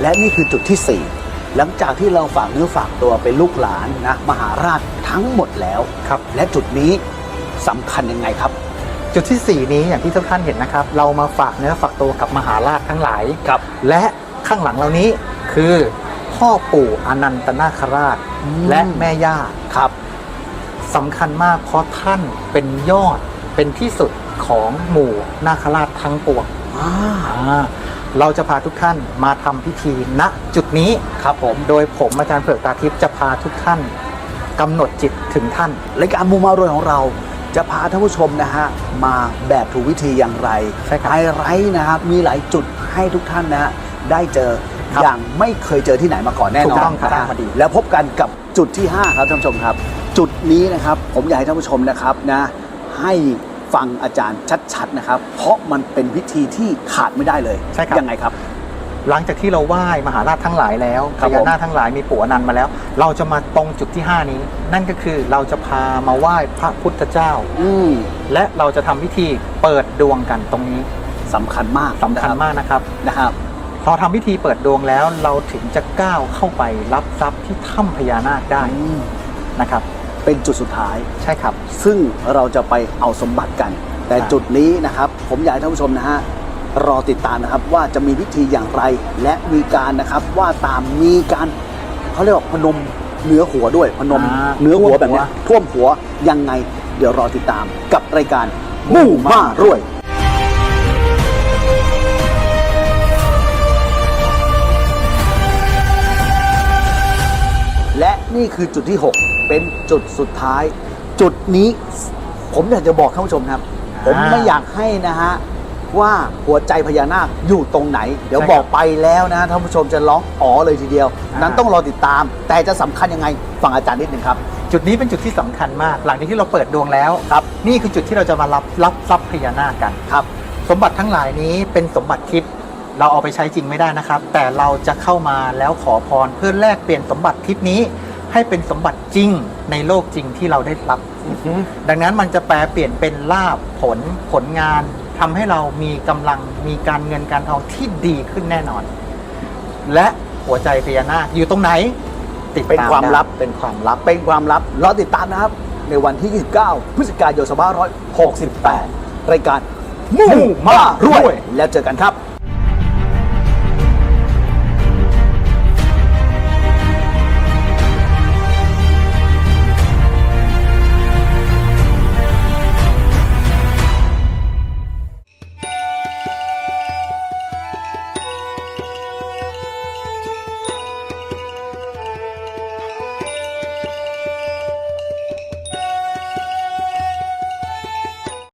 และนี่คือจุดที่ 4 หลังจากที่เราฝากเนื้อฝากตัวเป็นลูกหลานนะมหาราชทั้งหมดแล้วครับ และจุดนี้สำคัญยังไงครับ จุดที่ 4 นี้อย่างที่ทุกท่านเห็นนะครับ เรามาฝากเนื้อฝากตัวกับมหาราชทั้งหลายครับ และข้างหลังเรานี้คือพ่อปู่อนันตนาคราชอืมและแม่ย่าครับสำคัญมากเพราะท่านเป็นยอดเป็นที่สุดของหมู่นาคราชทั้งปวงอ่าอ่า เราจะพาทุกท่านมาทำพิธีณจุดนี้ ครับผม โดยผมอาจารย์เผือกตาทิพย์จะพาทุกท่านกำหนดจิตถึงท่าน รายการมูมารวยของเราจะพาท่านผู้ชมนะฮะ มาแบบถูกวิธีอย่างไรใช่ครับไฮไลท์นะครับ มีหลายจุดให้ทุกท่านนะฮะได้เจอครับอย่างไม่เคยเจอที่ไหนมาก่อนแน่นถูอนกต้องครับนะฮะพอดี แล้วพบกันกับจุดที่ 5 ครับท่านผู้ชมครับ จุดนี้นะครับผมอยากให้ท่านผู้ชมนะครับนะให้ ฟังอาจารย์ชัดๆนะครับ เพราะมันเป็นพิธีที่ขาดไม่ได้เลยใช่ครับ ยังไงครับ หลังจากที่เราไหว้มหาราชทั้งหลายแล้วครัพบญานาคทั้งหลายมีปู่อนันต์มาแล้ว เราจะมาตรงจุดที่ 5 นี้ นั่นก็คือเราจะพามาไหว้พระพุทธเจ้า อืมและเราจะทำพิธีเปิดดวงกันตรงนี้สำคัญมากสำคัญมากนะครับ นะครับ พอทำพิธีเปิดดวงแล้วเราถึงจะก้าวเข้าไปรับทรัพย์ที่ถ้ำพญานาคได้อืมนะครับ เป็นจุดสุดท้าย ใช่ครับ ซึ่งเราจะไปเอาสมบัติกัน แต่ครับจุดนี้นะครับ ผมอยากให้ท่านผู้ชมนะฮะรอติดตามนะครับว่าจะมีพิธีอย่างไร และมีการนะครับว่าตามมีการเขาเรียกว่าพนมเหนือหัวด้วยพนมอ่าเหนือหัวแบบเนี้ยท่วมหัวยังไง เดี๋ยวรอติดตามกับรายการมู่มารวย นี่คือจุดที่ 6 เป็นจุดสุดท้าย จุดนี้ผมอยากจะบอกท่านผู้ชมครับอ่าผมไม่อยากให้นะฮะว่าหัวใจพญานาคอยู่ตรงไหน เดี๋ยวใช่บครับอกไปแล้วนะท่านผู้ชมจะร้องอ๋อเลยทีเดียวอ่านั้นั้นต้องรอติดตาม แต่จะสำคัญยังไงฟังอาจารย์นิดหนึ่งครับ จุดนี้เป็นจุดที่สำคัญมาก หลังจากที่เราเปิดดวงแล้วครับ นี่คือจุดที่เราจะมารับรับทรัพย์พญานาคกันครับ สมบัติทั้งหลายนี้เป็นสมบัติทิพย์เราเอาไปใช้จริงไม่ได้นะครับ แต่เราจะเข้ามาแล้วขอพรเพื่อแลกเปลี่ยนสมบัติทิพย์นี้ ให้เป็นสมบัติจริงในโลกจริงที่เราได้รับดังนั้นมันจะแปลเปลี่ยนเป็นลาบผลผลงานทำให้เรามีกำลังมีการเงินการทองที่ดีขึ้นแน่นอน และหัวใจพญานาคอยู่ตรงไหน ติดตเป็นความได้ลับเป็นความลับ เป็นความลับรอติดตามนะครับ ในวันที่ 29 พฤศจิกายน 2568 รายการมู่มารวย แล้วเจอกันครับ